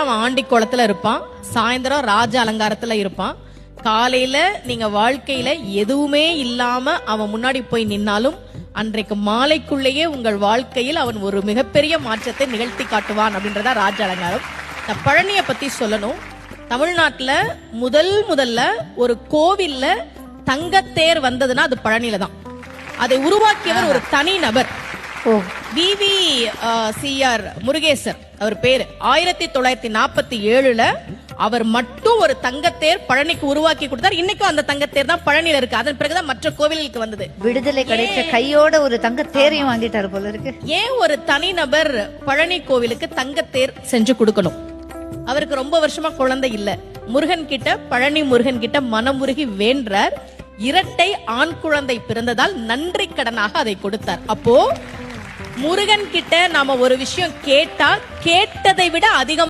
அவன் ஆண்டி குளத்துல இருப்பான். சாயந்தரம் ராஜ அலங்காரத்துல இருப்பான். காலையில நீங்க வாழ்க்கையில எதுவுமே இல்லாம அவன் முன்னாடி போய் நின்னாலும் அன்றைக்கு மாலைக்குள்ளேயே உங்கள் வாழ்க்கையில் அவன் ஒரு மிகப்பெரிய மாற்றத்தை நிகழ்த்தி காட்டுவான் அப்படின்றதா ராஜ அலங்காரம். இந்த பழனியை பத்தி சொல்லணும். தமிழ்நாட்டுல முதல் முதல்ல ஒரு கோவில்ல தங்கத்தேர் வந்ததுன்னா அது பழனியில தான் அதை உருவாக்கியவர் ஒரு தனி நபர். ஓ. விவி சிஆர் முருகேசர் அவர் பேரு. ஆயிரத்தி தொள்ளாயிரத்தி நாற்பத்தி ஏழுல அவர் மட்டும் ஒரு தங்கத்தேர் பழனிக்கு உருவாக்கி கொடுத்தார். இன்னைக்கும் அந்த தங்கத்தேர் தான் பழனியில இருக்கு. அதன் பிறகுதான் மற்ற கோவிலுக்கு வந்தது. விடுதலை கிடைச்ச கையோட ஒரு தங்க தேரையும் வாங்கிட்டாரு போல இருக்கு. ஏன் ஒரு தனிநபர் பழனி கோவிலுக்கு தங்கத்தேர் செஞ்சு கொடுக்கணும்? அவருக்கு ரொம்ப வருஷமா குழந்தை இல்ல. முருகன் கிட்ட பழனி முருகன் கிட்ட மனமுருகி வேண்டார் இரட்டை ஆண் குழந்தை பிறந்ததால் நன்றி கடனாக அதை கொடுத்தார். அப்போ முருகன் கிட்ட நாம ஒரு விஷயம் கேட்டா கேட்டதை விட அதிகம்